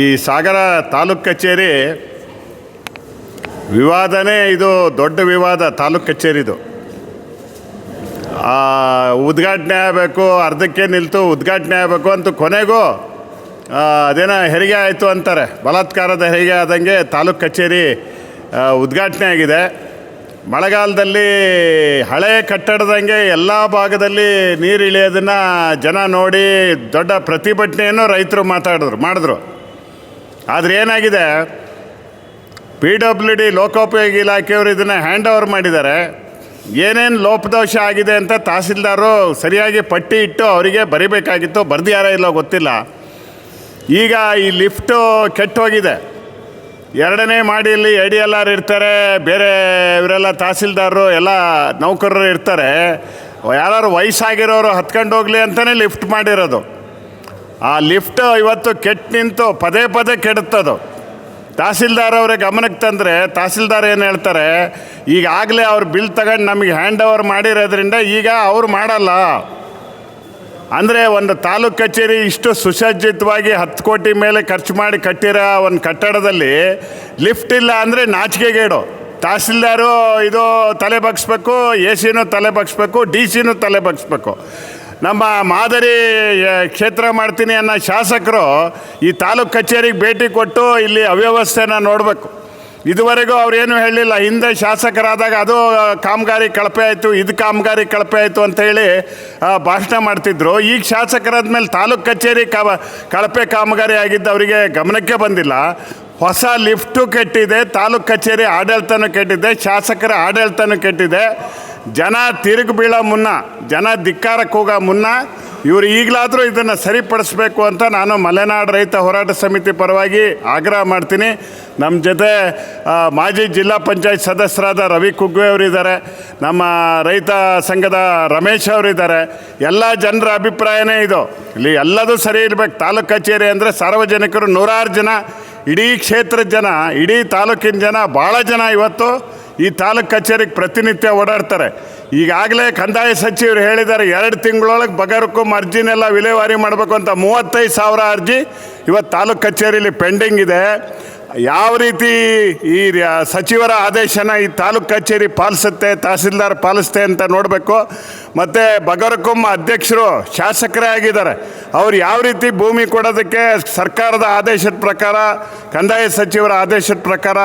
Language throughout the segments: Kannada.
ಈ ಸಾಗರ ತಾಲೂಕು ಕಚೇರಿ ವಿವಾದನೇ ಇದು ದೊಡ್ಡ ವಿವಾದ ತಾಲೂಕು ಕಚೇರಿದು. ಉದ್ಘಾಟನೆ ಆಗಬೇಕು, ಅರ್ಧಕ್ಕೆ ನಿಲ್ತು ಉದ್ಘಾಟನೆ ಆಗಬೇಕು ಅಂತ ಕೊನೆಗೂ ಅದೇನೋ ಹೆರಿಗೆ ಆಯಿತು ಅಂತಾರೆ. ಬಲಾತ್ಕಾರದ ಹೆರಿಗೆ ಆದಂಗೆ ತಾಲೂಕು ಕಚೇರಿ ಉದ್ಘಾಟನೆ ಆಗಿದೆ. ಮಳೆಗಾಲದಲ್ಲಿ ಹಳೆ ಕಟ್ಟಡದಂಗೆ ಎಲ್ಲ ಭಾಗದಲ್ಲಿ ನೀರು ಇಳಿಯೋದನ್ನು ಜನ ನೋಡಿ ದೊಡ್ಡ ಪ್ರತಿಭಟನೆಯನ್ನು ರೈತರು ಮಾತಾಡಿದ್ರು, ಮಾಡಿದ್ರು. ಆದರೆ ಏನಾಗಿದೆ? ಪಿ ಡಬ್ಲ್ಯೂ ಡಿ ಲೋಕೋಪಯೋಗಿ ಇಲಾಖೆಯವರು ಇದನ್ನು ಹ್ಯಾಂಡ್ ಓವರ್ ಮಾಡಿದ್ದಾರೆ. ಏನೇನು ಲೋಪದೋಷ ಆಗಿದೆ ಅಂತ ತಹಸೀಲ್ದಾರರು ಸರಿಯಾಗಿ ಪಟ್ಟಿ ಇಟ್ಟು ಅವರಿಗೆ ಬರಿಬೇಕಾಗಿತ್ತು, ಬರ್ದಿಯಾರ ಇಲ್ಲ ಗೊತ್ತಿಲ್ಲ. ಈಗ ಈ ಲಿಫ್ಟು ಕೆಟ್ಟೋಗಿದೆ. ಎರಡನೇ ಮಾಡಿಯಲ್ಲಿ ಎ ಡಿ ಎಲ್ ಆರ್ ಇರ್ತಾರೆ, ಬೇರೆ ಇವರೆಲ್ಲ ತಹಸೀಲ್ದಾರರು, ಎಲ್ಲ ನೌಕರರು ಇರ್ತಾರೆ. ಯಾರು ವಯಸ್ಸಾಗಿರೋರು ಹತ್ಕೊಂಡು ಹೋಗಲಿ ಅಂತಲೇ ಲಿಫ್ಟ್ ಮಾಡಿರೋದು. ಆ ಲಿಫ್ಟ್ ಇವತ್ತು ಕೆಟ್ಟು ನಿಂತು ಪದೇ ಪದೇ ಕೆಡುತ್ತದು. ತಹಸೀಲ್ದಾರ್ ಅವರ ಗಮನಕ್ಕೆ ತಂದರೆ, ತಹಸೀಲ್ದಾರ್ ಏನು ಹೇಳ್ತಾರೆ, ಈಗಾಗಲೇ ಅವ್ರು ಬಿಲ್ ತಗೊಂಡು ನಮಗೆ ಹ್ಯಾಂಡ್ ಓವರ್ ಮಾಡಿರೋದ್ರಿಂದ ಈಗ ಅವ್ರು ಮಾಡಲ್ಲ. ಅಂದರೆ ಒಂದು ತಾಲೂಕ್ ಕಚೇರಿ ಇಷ್ಟು ಸುಸಜ್ಜಿತವಾಗಿ ಹತ್ತು ಕೋಟಿ ಮೇಲೆ ಖರ್ಚು ಮಾಡಿ ಕಟ್ಟಿರೋ ಒಂದು ಕಟ್ಟಡದಲ್ಲಿ ಲಿಫ್ಟ್ ಇಲ್ಲ ಅಂದರೆ ನಾಚಿಕೆಗೇಡು. ತಹಸೀಲ್ದಾರು ಇದು ತಲೆ ಬಗ್ಸ್ಬೇಕು ಎ ಸಿನೂ ತಲೆ ಬಗ್ಸ್ಬೇಕು ಡಿ ಸಿನೂ ತಲೆ ಬಗ್ಸ್ಬೇಕು. ನಮ್ಮ ಮಾದರಿ ಕ್ಷೇತ್ರ ಮಾಡ್ತೀನಿ ಅನ್ನೋ ಶಾಸಕರು ಈ ತಾಲೂಕು ಕಚೇರಿಗೆ ಭೇಟಿ ಕೊಟ್ಟು ಇಲ್ಲಿ ಅವ್ಯವಸ್ಥೆನ ನೋಡಬೇಕು. ಇದುವರೆಗೂ ಅವ್ರೇನು ಹೇಳಿಲ್ಲ ಹಿಂದೆ ಶಾಸಕರಾದಾಗ ಅದು ಕಾಮಗಾರಿ ಕಳಪೆ ಆಯಿತು ಇದು ಕಾಮಗಾರಿ ಕಳಪೆ ಆಯಿತು ಅಂತ ಹೇಳಿ ಆ, ಭಾಷಣ ಮಾಡ್ತಿದ್ರು. ಈಗ ಶಾಸಕರಾದ ಮೇಲೆ ತಾಲೂಕು ಕಚೇರಿ ಕ ಕಳಪೆ ಕಾಮಗಾರಿ ಆಗಿದ್ದು ಅವರಿಗೆ ಗಮನಕ್ಕೆ ಬಂದಿಲ್ಲ. ಹೊಸ ಲಿಫ್ಟು ಕೆಟ್ಟಿದೆ ತಾಲೂಕು ಕಚೇರಿ ಆಡಳಿತನೂ ಕೆಟ್ಟಿದೆ ಶಾಸಕರ ಆಡಳಿತನೂ ಕೆಟ್ಟಿದೆ. ಜನ ತಿರುಗಿ ಬೀಳೋ ಮುನ್ನ ಜನ ಧಿಕ್ಕಾರಕ್ಕೆ ಹೋಗೋ ಮುನ್ನ ಇವರು ಈಗಲಾದರೂ ಇದನ್ನು ಸರಿಪಡಿಸಬೇಕು ಅಂತ ನಾನು ಮಲೆನಾಡು ರೈತ ಹೋರಾಟ ಸಮಿತಿ ಪರವಾಗಿ ಆಗ್ರಹ ಮಾಡ್ತೀನಿ. ನಮ್ಮ ಜೊತೆ ಮಾಜಿ ಜಿಲ್ಲಾ ಪಂಚಾಯತ್ ಸದಸ್ಯರಾದ ರವಿ ಕುಗ್ವೆ ಅವರಿದ್ದಾರೆ. ನಮ್ಮ ರೈತ ಸಂಘದ ರಮೇಶ್ ಅವರಿದ್ದಾರೆ. ಎಲ್ಲ ಜನರ ಅಭಿಪ್ರಾಯನೇ ಇದು. ಇಲ್ಲಿ ಎಲ್ಲದೂ ಸರಿ ಇರಬೇಕು. ತಾಲೂಕು ಕಚೇರಿ ಅಂದರೆ ಸಾರ್ವಜನಿಕರು ನೂರಾರು ಜನ, ಇಡೀ ಕ್ಷೇತ್ರದ ಜನ, ಇಡೀ ತಾಲೂಕಿನ ಜನ ಭಾಳ ಜನ ಇವತ್ತು ಈ ತಾಲೂಕು ಕಚೇರಿಗೆ ಪ್ರತಿನಿತ್ಯ ಓಡಾಡ್ತಾರೆ. ಈಗಾಗಲೇ ಕಂದಾಯ ಸಚಿವರು ಹೇಳಿದ್ದಾರೆ, ಎರಡು ತಿಂಗಳೊಳಗೆ ಬಗರ್ಕು ಅರ್ಜಿನೆಲ್ಲ ವಿಲೇವಾರಿ ಮಾಡಬೇಕು ಅಂತ ಮೂವತ್ತೈದು ಸಾವಿರ ಅರ್ಜಿ ಇವತ್ತು ತಾಲೂಕು ಕಚೇರಿಯಲ್ಲಿ ಪೆಂಡಿಂಗ್ ಇದೆ. ಯಾವ ರೀತಿ ಈ ಸಚಿವರ ಆದೇಶನ ಈ ತಾಲೂಕು ಕಚೇರಿ ಪಾಲಿಸುತ್ತೆ, ತಹಸೀಲ್ದಾರ್ ಪಾಲಿಸುತ್ತೆ ಅಂತ ನೋಡಬೇಕು. ಮತ್ತು ಬಗರಕೊಮ್ಮ ಅಧ್ಯಕ್ಷರು ಶಾಸಕರೇ ಆಗಿದ್ದಾರೆ. ಅವ್ರು ಯಾವ ರೀತಿ ಭೂಮಿ ಕೊಡೋದಕ್ಕೆ ಸರ್ಕಾರದ ಆದೇಶದ ಪ್ರಕಾರ, ಕಂದಾಯ ಸಚಿವರ ಆದೇಶದ ಪ್ರಕಾರ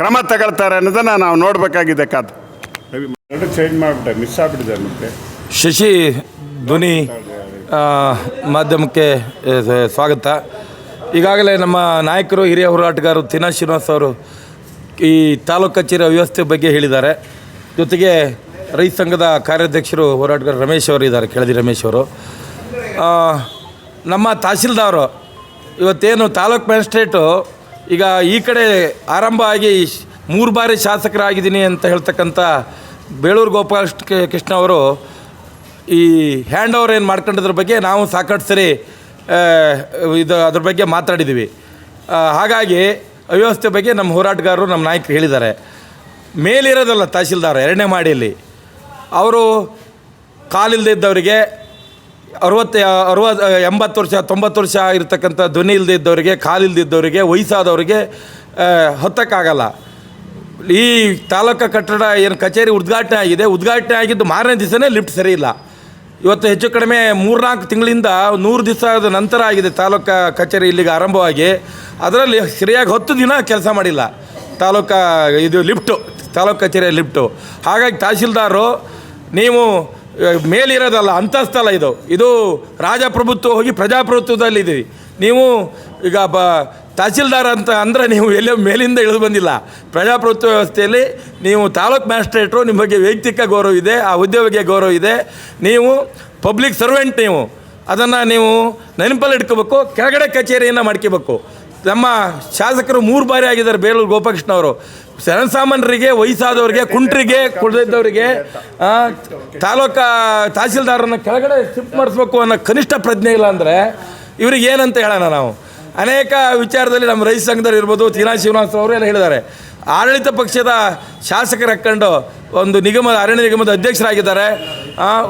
ಕ್ರಮ ತಗೊಳ್ತಾರೆ ಅನ್ನೋದನ್ನು ನಾವು ನೋಡಬೇಕಾಗಿದೆ ಕಾದು. ಚೇಂಜ್ ಮಾಡಿಬಿಟ್ಟೆ ಮಿಸ್ ಮತ್ತೆ. ಶಶಿ, ಧ್ವನಿ ಮಾಧ್ಯಮಕ್ಕೆ ಸ್ವಾಗತ. ಈಗಾಗಲೇ ನಮ್ಮ ನಾಯಕರು, ಹಿರಿಯ ಹೋರಾಟಗಾರರು ತಿನಾ ಶ್ರೀನಿವಾಸ್ ಅವರು ಈ ತಾಲೂಕು ಕಚೇರಿ ವ್ಯವಸ್ಥೆ ಬಗ್ಗೆ ಹೇಳಿದ್ದಾರೆ. ಜೊತೆಗೆ ರೈತ ಸಂಘದ ಕಾರ್ಯಾಧ್ಯಕ್ಷರು, ಹೋರಾಟಗಾರ ರಮೇಶ್ ಅವರು ಇದ್ದಾರೆ. ಕೆಳದಿ ರಮೇಶ್ ಅವರು. ನಮ್ಮ ತಹಸೀಲ್ದಾರು ಇವತ್ತೇನು ತಾಲೂಕು ಮ್ಯಾಜಿಸ್ಟ್ರೇಟು ಈಗ ಈ ಕಡೆ ಆರಂಭ ಆಗಿ ಮೂರು ಬಾರಿ ಶಾಸಕರಾಗಿದ್ದೀನಿ ಅಂತ ಹೇಳ್ತಕ್ಕಂಥ ಬೇಳೂರು ಗೋಪಾಲ್ ಕೃಷ್ಣ- ಅವರು ಈ ಹ್ಯಾಂಡ್ ಓವರ್ ಏನು ಮಾಡ್ಕೊಂಡಿದ್ರ ಬಗ್ಗೆ ನಾವು ಸಾಕಷ್ಟು ಸರಿ ಇದು ಅದ್ರ ಬಗ್ಗೆ ಮಾತಾಡಿದ್ದೀವಿ ಹಾಗಾಗಿ ಅವ್ಯವಸ್ಥೆ ಬಗ್ಗೆ ನಮ್ಮ ಹೋರಾಟಗಾರರು, ನಮ್ಮ ನಾಯಕರು ಹೇಳಿದ್ದಾರೆ. ಮೇಲಿರೋದಲ್ಲ ತಹಸೀಲ್ದಾರ್ ಎರಡನೇ ಮಾಡಿಯಲ್ಲಿ. ಅವರು ಕಾಲಿಲ್ಲದೆ ಇದ್ದವರಿಗೆ ಅರುವತ್ತು, ಅರವತ್ತು, ಎಂಬತ್ತು ವರ್ಷ, ತೊಂಬತ್ತು ವರ್ಷ ಇರತಕ್ಕಂಥ ಧ್ವನಿ ಇಲ್ಲದೆ ಇದ್ದವರಿಗೆ ಕಾಲಿಲ್ಲದಿದ್ದವರಿಗೆ ವಯಸ್ಸಾದವರಿಗೆ ಹೊತ್ತಕ್ಕಾಗಲ್ಲ. ಈ ತಾಲೂಕು ಕಟ್ಟಡ ಏನು ಕಚೇರಿ ಉದ್ಘಾಟನೆ ಆಗಿದೆ. ಉದ್ಘಾಟನೆ ಆಗಿದ್ದು ಮಾರನೇ ದಿವಸನೇ ಲಿಫ್ಟ್ ಸರಿ ಇಲ್ಲ. ಇವತ್ತು ಹೆಚ್ಚು ಕಡಿಮೆ ಮೂರ್ನಾಲ್ಕು ತಿಂಗಳಿಂದ ನೂರು ದಿವಸದ ನಂತರ ಆಗಿದೆ ತಾಲೂಕು ಕಚೇರಿ ಇಲ್ಲಿಗೆ ಆರಂಭವಾಗಿ. ಅದರಲ್ಲಿ ಸರಿಯಾಗಿ ಹತ್ತು ದಿನ ಕೆಲಸ ಮಾಡಿಲ್ಲ. ತಾಲೂಕು ಇದು ಲಿಫ್ಟು, ತಾಲೂಕು ಕಚೇರಿಯ ಲಿಫ್ಟು. ಹಾಗಾಗಿ ತಹಶೀಲ್ದಾರು, ನೀವು ಮೇಲಿರೋದಲ್ಲ ಅಂತಸ್ತಲ್ಲ ಇದು. ಇದು ರಾಜಪ್ರಭುತ್ವ ಹೋಗಿ ಪ್ರಜಾಪ್ರಭುತ್ವದಲ್ಲಿದ್ದೀವಿ ನೀವು ಈಗ ಬ ತಹಸೀಲ್ದಾರ್ ಅಂತ ಅಂದರೆ ನೀವು ಎಲ್ಲೋ ಮೇಲಿಂದ ಇಳಿದು ಬಂದಿಲ್ಲ. ಪ್ರಜಾಪ್ರಭುತ್ವ ವ್ಯವಸ್ಥೆಯಲ್ಲಿ ನೀವು ತಾಲೂಕ್ ಮ್ಯಾಜಿಸ್ಟ್ರೇಟ್ರು, ನಿಮ್ಮ ಬಗ್ಗೆ ವೈಯಕ್ತಿಕ ಗೌರವ ಇದೆ, ಆ ಬಗ್ಗೆ ಗೌರವ ಇದೆ. ನೀವು ಪಬ್ಲಿಕ್ ಸರ್ವೆಂಟ್ ನೀವು. ಅದನ್ನು ನೀವು ನೆನಪಲ್ಲಿ ಇಟ್ಕೋಬೇಕು, ಕೆಳಗಡೆ ಕಚೇರಿಯನ್ನು ಮಾಡ್ಕೋಬೇಕು. ನಮ್ಮ ಶಾಸಕರು ಮೂರು ಬಾರಿ ಆಗಿದ್ದಾರೆ ಬೇಲೂರು ಗೋಪಕೃಷ್ಣ ಅವರು. ಜನಸಾಮಾನ್ಯರಿಗೆ, ವಯಸ್ಸಾದವರಿಗೆ, ಕುಂಟ್ರಿಗೆ ಕುಡಿದವರಿಗೆ ತಾಲೂಕಾ ತಹಸೀಲ್ದಾರನ್ನು ಕೆಳಗಡೆ ಶಿಫ್ಟ್ ಮಾಡಿಸ್ಬೇಕು ಅನ್ನೋ ಕನಿಷ್ಠ ಪ್ರಜ್ಞೆ ಇಲ್ಲ ಅಂದರೆ ಇವ್ರಿಗೆ ಏನಂತ ಹೇಳೋಣ ನಾವು? ಅನೇಕ ವಿಚಾರದಲ್ಲಿ ನಮ್ಮ ರೈತ ಸಂಘದವ್ರು ಇರ್ಬೋದು ತೀನಾ ಶ್ರೀನಿವಾಸ ಅವರು ಎಲ್ಲ ಹೇಳಿದ್ದಾರೆ. ಆಡಳಿತ ಪಕ್ಷದ ಶಾಸಕರ ಹಾಕ್ಕೊಂಡು ಒಂದು ನಿಗಮದ ಅರಣ್ಯ ನಿಗಮದ ಅಧ್ಯಕ್ಷರಾಗಿದ್ದಾರೆ.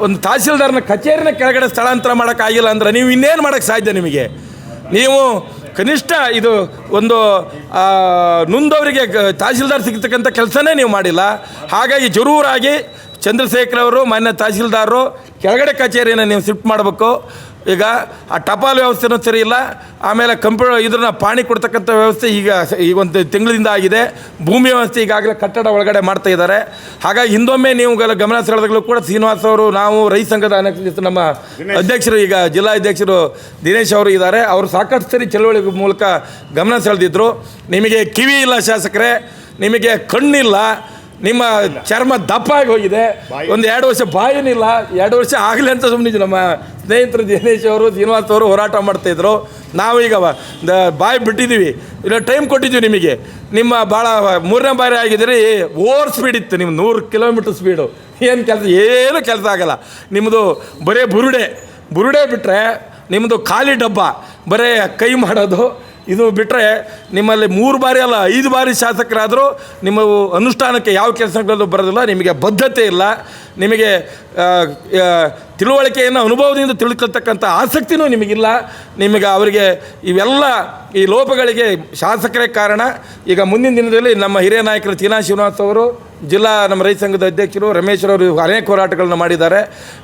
ಒಂದು ತಹಸೀಲ್ದಾರ್ನ ಕಚೇರಿನ ಕೆಳಗಡೆ ಸ್ಥಳಾಂತರ ಮಾಡೋಕ್ಕಾಗಿಲ್ಲ ಅಂದರೆ ನೀವು ಇನ್ನೇನು ಮಾಡೋಕ್ಕೆ ಸಾಧ್ಯ ನಿಮಗೆ? ನೀವು ಕನಿಷ್ಠ ಇದು ಒಂದು ನೊಂದವರಿಗೆ ತಹಸೀಲ್ದಾರ್ ಸಿಗ್ತಕ್ಕಂಥ ಕೆಲಸನೇ ನೀವು ಮಾಡಿಲ್ಲ. ಹಾಗಾಗಿ ಜರೂರಾಗಿ ಚಂದ್ರಶೇಖರ್ ಅವರು, ಮಾನ್ಯ ತಹಸೀಲ್ದಾರರು ಕೆಳಗಡೆ ಕಚೇರಿಯನ್ನು ನೀವು ಶಿಫ್ಟ್ ಮಾಡಬೇಕು. ಈಗ ಆ ಟಪಾಲ್ ವ್ಯವಸ್ಥೆನೂ ಸರಿ ಇಲ್ಲ. ಆಮೇಲೆ ಕಂಪ್ಯೂ ಇದನ್ನ ಪಾಣಿ ಕೊಡ್ತಕ್ಕಂಥ ವ್ಯವಸ್ಥೆ ಈಗ ಈಗ ಒಂದು ತಿಂಗಳಿಂದ ಆಗಿದೆ. ಭೂಮಿ ವ್ಯವಸ್ಥೆ ಈಗಾಗಲೇ ಕಟ್ಟಡ ಒಳಗಡೆ ಮಾಡ್ತಾ ಇದ್ದಾರೆ. ಹಾಗಾಗಿ ಹಿಂದೊಮ್ಮೆ ನೀವು ಗಮನ ಸೆಳೆದಾಗಲೂ ಕೂಡ ಶ್ರೀನಿವಾಸ್ ಅವರು ನಾವು ರೈತ ಸಂಘದ ನಮ್ಮ ಅಧ್ಯಕ್ಷರು ಈಗ ಜಿಲ್ಲಾ ಅಧ್ಯಕ್ಷರು ದಿನೇಶ್ ಅವರು ಇದ್ದಾರೆ. ಅವರು ಸಾಕಷ್ಟು ಸರಿ ಚಳವಳಿ ಮೂಲಕ ಗಮನ ಸೆಳೆದಿದ್ರು. ನಿಮಗೆ ಕಿವಿ ಇಲ್ಲ ಶಾಸಕರೇ. ನಿಮಗೆ ಕಣ್ಣಿಲ್ಲ. ನಿಮ್ಮ ಚರ್ಮ ದಪ್ಪ ಆಗಿ ಹೋಗಿದೆ. ಒಂದು ಎರಡು ವರ್ಷ ಬಾಯಿನಿಲ್ಲ ಎರಡು ವರ್ಷ ಆಗಲಿ ಅಂತ ಸುಮ್ಮನೆ ನಮ್ಮ ಸ್ನೇಹಿತರು ದಿನೇಶ್ ಅವರು ಶ್ರೀನಿವಾಸ್ ಅವರು ಹೋರಾಟ ಮಾಡ್ತಾಯಿದ್ರು ನಾವು ಈಗ ವ- ದ- ಬಾಯಿ ಬಿಟ್ಟಿದ್ದೀವಿ. ಇಲ್ಲ ಟೈಮ್ ಕೊಟ್ಟಿದ್ವಿ ನಿಮಗೆ. ನಿಮ್ಮ ಭಾಳ ಮೂರನೇ ಬಾರಿ ಆಗಿದ್ದರೆ. ಓವರ್ ಸ್ಪೀಡ್ ಇತ್ತು. ನಿಮ್ಮ ನೂರು ಕಿಲೋಮೀಟ್ರ್ ಸ್ಪೀಡು ಏನು ಕೆಲಸ? ಏನು ಕೆಲಸ ಆಗಲ್ಲ. ನಿಮ್ಮದು ಬರೀ ಬುರುಡೆ. ಬುರುಡೆ ಬಿಟ್ಟರೆ ನಿಮ್ಮದು ಖಾಲಿ ಡಬ್ಬ. ಬರೀ ಕೈ ಮಾಡೋದು ಇದು ಬಿಟ್ಟರೆ ನಿಮ್ಮಲ್ಲಿ ಮೂರು ಬಾರಿ ಅಲ್ಲ, ಐದು ಬಾರಿ ಶಾಸಕರಾದರೂ ನಿಮ್ಮ ಅನುಷ್ಠಾನಕ್ಕೆ ಯಾವ ಕೆಲಸಗಳಲ್ಲೂ ಬರೋದಿಲ್ಲ, ನಿಮಗೆ ಬದ್ಧತೆ ಇಲ್ಲ, ನಿಮಗೆ ತಿಳುವಳಿಕೆಯನ್ನು, ಅನುಭವದಿಂದ ತಿಳ್ಕೊಳ್ತಕ್ಕಂಥ ಆಸಕ್ತಿನೂ ನಿಮಗಿಲ್ಲ. ನಿಮಗೆ ಅವರಿಗೆ ಇವೆಲ್ಲ ಈ ಲೋಪಗಳಿಗೆ ಶಾಸಕರೇ ಕಾರಣ. ಈಗ ಮುಂದಿನ ದಿನದಲ್ಲಿ ನಮ್ಮ ಹಿರಿಯ ನಾಯಕರು ಚೀನಾ ಶ್ರೀನಿವಾಸ್ ಅವರು ಜಿಲ್ಲಾ ನಮ್ಮ ರೈತ ಸಂಘದ ಅಧ್ಯಕ್ಷರು ರಮೇಶ್ ಅವರು ಅನೇಕ ಹೋರಾಟಗಳನ್ನು ಮಾಡಿದ್ದಾರೆ.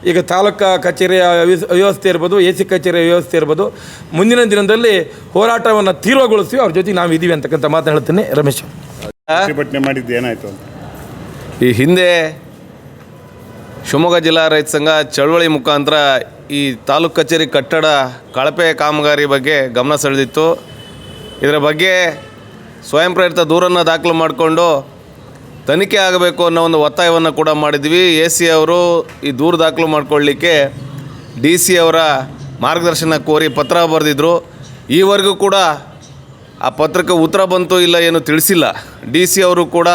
ಈಗ ತಾಲೂಕಾ ಕಚೇರಿಯ ವ್ಯವ- ವ್ಯವಸ್ಥೆ ಇರ್ಬೋದು ಎ ಸಿ ಕಚೇರಿಯ ವ್ಯವಸ್ಥೆ ಇರ್ಬೋದು. ಮುಂದಿನ ದಿನದಲ್ಲಿ ಹೋರಾಟವನ್ನು ತೀವ್ರಗೊಳಿಸ್ತೀವಿ ಅವ್ರ ಜೊತೆ ನಾವು ಇದ್ದೀವಿ ಅಂತಕ್ಕಂಥ ಮಾತು ಹೇಳ್ತೀನಿ ರಮೇಶ್ ಪ್ರತಿಭಟನೆ ಮಾಡಿದ್ದು ಏನಾಯಿತು ಈ ಹಿಂದೆ ಶಿವಮೊಗ್ಗ ಜಿಲ್ಲಾ ರೈತ ಸಂಘ ಚಳವಳಿ ಮುಖಾಂತರ ಈ ತಾಲೂಕು ಕಚೇರಿ ಕಟ್ಟಡ ಕಳಪೆ ಕಾಮಗಾರಿ ಬಗ್ಗೆ ಗಮನ ಸೆಳೆದಿತ್ತು. ಇದರ ಬಗ್ಗೆ ಸ್ವಯಂ ಪ್ರೇರಿತ ದೂರನ್ನು ದಾಖಲು ಮಾಡಿಕೊಂಡು ತನಿಖೆ ಆಗಬೇಕು ಅನ್ನೋ ಒಂದು ಒತ್ತಾಯವನ್ನು ಕೂಡ ಮಾಡಿದ್ವಿ. ಎ ಸಿ ಅವರು ಈ ದೂರು ದಾಖಲು ಮಾಡ್ಕೊಳ್ಳಿಕ್ಕೆ ಡಿ ಸಿ ಅವರ ಮಾರ್ಗದರ್ಶನ ಕೋರಿ ಪತ್ರ ಬರೆದಿದ್ರು. ಈವರೆಗೂ ಕೂಡ ಆ ಪತ್ರಕ್ಕೆ ಉತ್ತರ ಬಂತು ಇಲ್ಲ ಏನು ತಿಳಿಸಿಲ್ಲ. ಡಿ ಸಿ ಅವರು ಕೂಡ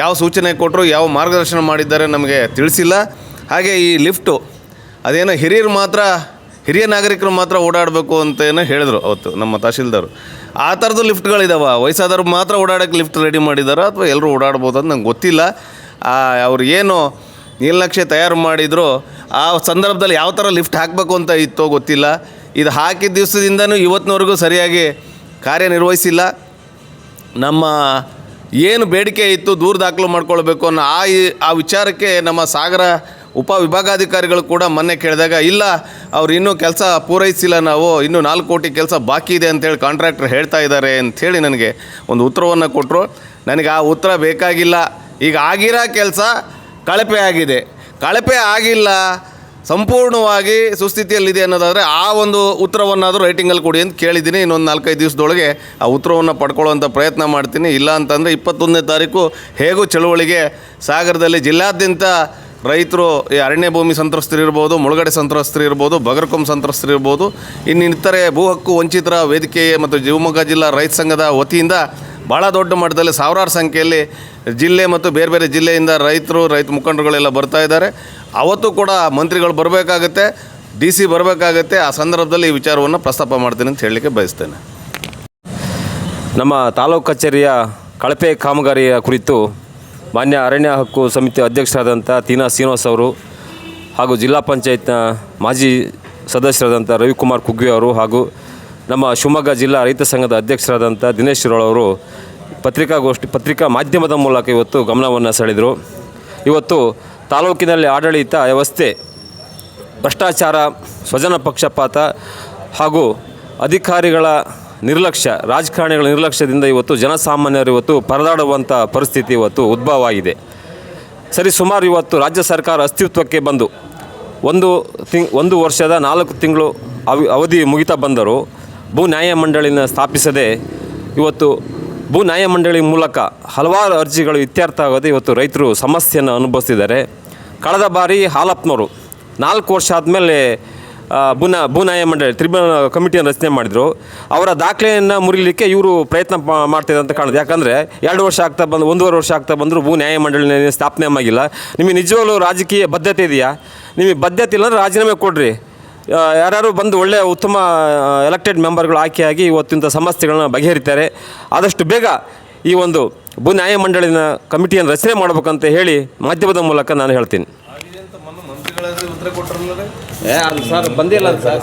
ಯಾವ ಸೂಚನೆ ಕೊಟ್ಟರು, ಯಾವ ಮಾರ್ಗದರ್ಶನ ಮಾಡಿದ್ದಾರೆ ನಮಗೆ ತಿಳಿಸಿಲ್ಲ. ಹಾಗೆ ಈ ಲಿಫ್ಟು, ಅದೇನೋ ಹಿರಿಯರು ಮಾತ್ರ ಹಿರಿಯ ನಾಗರಿಕರು ಮಾತ್ರ ಓಡಾಡಬೇಕು ಅಂತ ಏನೋ ಹೇಳಿದ್ರು ಅವತ್ತು ನಮ್ಮ ತಹಶೀಲ್ದಾರು. ಆ ಥರದ್ದು ಲಿಫ್ಟ್ಗಳಿದಾವೆ? ವಯಸ್ಸಾದವ್ರು ಮಾತ್ರ ಓಡಾಡೋಕ್ಕೆ ಲಿಫ್ಟ್ ರೆಡಿ ಮಾಡಿದಾರ ಅಥವಾ ಎಲ್ಲರೂ ಓಡಾಡ್ಬೋದು ಅಂತ ನಂಗೆ ಗೊತ್ತಿಲ್ಲ. ಅವ್ರು ಏನು ನೀಲನಕ್ಷೆ ತಯಾರು ಮಾಡಿದ್ರು, ಆ ಸಂದರ್ಭದಲ್ಲಿ ಯಾವ ಥರ ಲಿಫ್ಟ್ ಹಾಕಬೇಕು ಅಂತ ಇತ್ತೋ ಗೊತ್ತಿಲ್ಲ. ಇದು ಹಾಕಿದ ದಿವಸದಿಂದನೂ ಇವತ್ತಿನವರೆಗೂ ಸರಿಯಾಗಿ ಕಾರ್ಯನಿರ್ವಹಿಸಿಲ್ಲ. ನಮ್ಮ ಏನು ಬೇಡಿಕೆ ಇತ್ತು ದೂರ ದಾಖಲು ಮಾಡ್ಕೊಳ್ಬೇಕು ಅನ್ನೋ ಆ ಆ ವಿಚಾರಕ್ಕೆ ನಮ್ಮ ಸಾಗರ ಉಪ ವಿಭಾಗಾಧಿಕಾರಿಗಳು ಕೂಡ ಮೊನ್ನೆ ಕೇಳಿದಾಗ, ಇಲ್ಲ, ಅವ್ರು ಇನ್ನೂ ಕೆಲಸ ಪೂರೈಸಿಲ್ಲ ನಾವು, ಇನ್ನೂ ನಾಲ್ಕು ಕೋಟಿ ಕೆಲಸ ಬಾಕಿ ಇದೆ ಅಂತೇಳಿ ಕಾಂಟ್ರಾಕ್ಟ್ರ್ ಹೇಳ್ತಾ ಇದ್ದಾರೆ ಅಂಥೇಳಿ ನನಗೆ ಒಂದು ಉತ್ತರವನ್ನು ಕೊಟ್ಟರು ನನಗೆ ಆ ಉತ್ತರ ಬೇಕಾಗಿಲ್ಲ. ಈಗ ಆಗಿರೋ ಕೆಲಸ ಕಳಪೆ ಆಗಿದೆ. ಕಳಪೆ ಆಗಿಲ್ಲ. ಸಂಪೂರ್ಣವಾಗಿ ಸುಸ್ಥಿತಿಯಲ್ಲಿದೆ ಅನ್ನೋದಾದರೆ ಆ ಒಂದು ಉತ್ತರವನ್ನಾದರೂ ರೈಟಿಂಗಲ್ಲಿ ಕೊಡಿ ಅಂತ ಕೇಳಿದ್ದೀನಿ. ಇನ್ನೊಂದು ನಾಲ್ಕೈದು ದಿವಸದೊಳಗೆ ಆ ಉತ್ತರವನ್ನು ಪಡ್ಕೊಳ್ಳುವಂಥ ಪ್ರಯತ್ನ ಮಾಡ್ತೀನಿ. ಇಲ್ಲ ಅಂತಂದರೆ ಇಪ್ಪತ್ತೊಂದನೇ ತಾರೀಕು ಹೇಗೂ ಚಳುವಳಿಗೆ ಸಾಗರದಲ್ಲಿ ಜಿಲ್ಲಾದ್ಯಂತ ರೈತರು ಈ ಅರಣ್ಯ ಭೂಮಿ ಸಂತ್ರಸ್ತರು ಇರ್ಬೋದು, ಮುಳುಗಡೆ ಸಂತ್ರಸ್ತರು ಇರ್ಬೋದು ಬಗರ್ಕೊಮ್ ಸಂತ್ರಸ್ತರು ಇರ್ಬೋದು, ಇನ್ನಿತರೆ ಭೂ ಹಕ್ಕು ವಂಚಿತರ ವೇದಿಕೆ ಮತ್ತು ಶಿವಮೊಗ್ಗ ಜಿಲ್ಲಾ ರೈತ ಸಂಘದ ವತಿಯಿಂದ ಭಾಳ ದೊಡ್ಡ ಮಟ್ಟದಲ್ಲಿ ಸಾವಿರಾರು ಸಂಖ್ಯೆಯಲ್ಲಿ ಜಿಲ್ಲೆ ಮತ್ತು ಬೇರೆ ಬೇರೆ ಜಿಲ್ಲೆಯಿಂದ ರೈತರು, ರೈತ ಮುಖಂಡರುಗಳೆಲ್ಲ ಬರ್ತಾ ಇದ್ದಾರೆ. ಅವತ್ತು ಕೂಡ ಮಂತ್ರಿಗಳು ಬರಬೇಕಾಗತ್ತೆ, ಡಿ ಸಿ ಬರಬೇಕಾಗತ್ತೆ. ಆ ಸಂದರ್ಭದಲ್ಲಿ ಈ ವಿಚಾರವನ್ನು ಪ್ರಸ್ತಾಪ ಮಾಡ್ತೀನಿ ಅಂತ ಹೇಳಲಿಕ್ಕೆ ಬಯಸ್ತೇನೆ. ನಮ್ಮ ತಾಲೂಕು ಕಚೇರಿಯ ಕಳಪೆ ಕಾಮಗಾರಿಯ ಕುರಿತು ಮಾನ್ಯ ಅರಣ್ಯ ಹಕ್ಕು ಸಮಿತಿ ಅಧ್ಯಕ್ಷರಾದಂಥ ತೀನಾ ಶ್ರೀನಿವಾಸ್ ಅವರು ಹಾಗೂ ಜಿಲ್ಲಾ ಪಂಚಾಯತ್ನ ಮಾಜಿ ಸದಸ್ಯರಾದಂಥ ರವಿಕುಮಾರ್ ಕುಗ್ವಿ ಅವರು ಹಾಗೂ ನಮ್ಮ ಶಿವಮೊಗ್ಗ ಜಿಲ್ಲಾ ರೈತ ಸಂಘದ ಅಧ್ಯಕ್ಷರಾದಂಥ ದಿನೇಶ್ ಶಿರೋಳ್ ಅವರು ಪತ್ರಿಕಾಗೋಷ್ಠಿ ಪತ್ರಿಕಾ ಮಾಧ್ಯಮದ ಮೂಲಕ ಇವತ್ತು ಗಮನವನ್ನು ಸೆಳೆದರು. ಇವತ್ತು ತಾಲೂಕಿನಲ್ಲಿ ಆಡಳಿತ ವ್ಯವಸ್ಥೆ, ಭ್ರಷ್ಟಾಚಾರ, ಸ್ವಜನ ಪಕ್ಷಪಾತ ಹಾಗೂ ಅಧಿಕಾರಿಗಳ ನಿರ್ಲಕ್ಷ್ಯ, ರಾಜಕಾರಣಿಗಳ ನಿರ್ಲಕ್ಷ್ಯದಿಂದ ಇವತ್ತು ಜನಸಾಮಾನ್ಯರು ಇವತ್ತು ಪರದಾಡುವಂಥ ಪರಿಸ್ಥಿತಿ ಇವತ್ತು ಉದ್ಭವ ಆಗಿದೆ. ಸರಿ, ಸುಮಾರು ಇವತ್ತು ರಾಜ್ಯ ಸರ್ಕಾರ ಅಸ್ತಿತ್ವಕ್ಕೆ ಬಂದು, ಒಂದು ತಿಂಗ್, ಒಂದು ವರ್ಷದ ನಾಲ್ಕು ತಿಂಗಳು ಅವಿ, ಅವಧಿ ಮುಗಿತಾ ಬಂದರೂ ಭೂ ನ್ಯಾಯಮಂಡಳಿನ ಸ್ಥಾಪಿಸದೆ ಇವತ್ತು ಭೂ ನ್ಯಾಯಮಂಡಳಿ ಮೂಲಕ ಹಲವಾರು ಅರ್ಜಿಗಳು ಇತ್ಯರ್ಥ ಆಗೋದು ಇವತ್ತು ರೈತರು ಸಮಸ್ಯೆಯನ್ನು ಅನುಭವಿಸ್ತಿದ್ದಾರೆ ಕಳೆದ ಬಾರಿ ಹಾಲಪ್ಪನವರು ನಾಲ್ಕು ವರ್ಷ ಆದಮೇಲೆ ಭೂ ಭೂನಾಯ ಮಂಡಳಿ ಟ್ರಿಬ್ಯುನಲ್ ಕಮಿಟಿಯನ್ನು ರಚನೆ ಮಾಡಿದರು. ಅವರ ದಾಖಲೆಯನ್ನು ಮುರಿಲಿಕ್ಕೆ ಇವರು ಪ್ರಯತ್ನ ಮಾಡ್ತಿದೆ ಮಾಡ್ತಿದ್ದಾರೆ ಅಂತ ಕಾಣುತ್ತೆ. ಯಾಕಂದರೆ ಎರಡು ವರ್ಷ ಆಗ್ತಾ ಬಂದು, ಒಂದೂವರೆ ವರ್ಷ ಆಗ್ತಾ ಬಂದರೂ ಭೂ ನ್ಯಾಯಮಂಡಳಿ ಸ್ಥಾಪನೆ ಆಗಿಲ್ಲ. ನಿಮಗೆ ನಿಜವಾಗ್ಲೂ ರಾಜಕೀಯ ಬದ್ಧತೆ ಇದೆಯಾ? ನಿಮಗೆ ಬದ್ಧತೆ ಇಲ್ಲ ಅಂದರೆ ರಾಜೀನಾಮೆ ಕೊಡ್ರಿ. ಯಾರು ಬಂದು ಒಳ್ಳೆಯ ಉತ್ತಮ ಎಲೆಕ್ಟೆಡ್ ಮೆಂಬರ್ಗಳು ಆಯ್ಕೆಯಾಗಿ ಇವತ್ತಿಂಥ ಸಮಸ್ಯೆಗಳನ್ನ ಬಗೆಹರಿತಾರೆ. ಆದಷ್ಟು ಬೇಗ ಈ ಒಂದು ಭೂ ನ್ಯಾಯಮಂಡಳಿನ ಕಮಿಟಿಯನ್ನು ರಚನೆ ಮಾಡಬೇಕಂತ ಹೇಳಿ ಮಾಧ್ಯಮದ ಮೂಲಕ ನಾನು ಹೇಳ್ತೀನಿ. ಏ ಅದು ಸರ್ ಬಂದಿಲ್ಲ ಸರ್.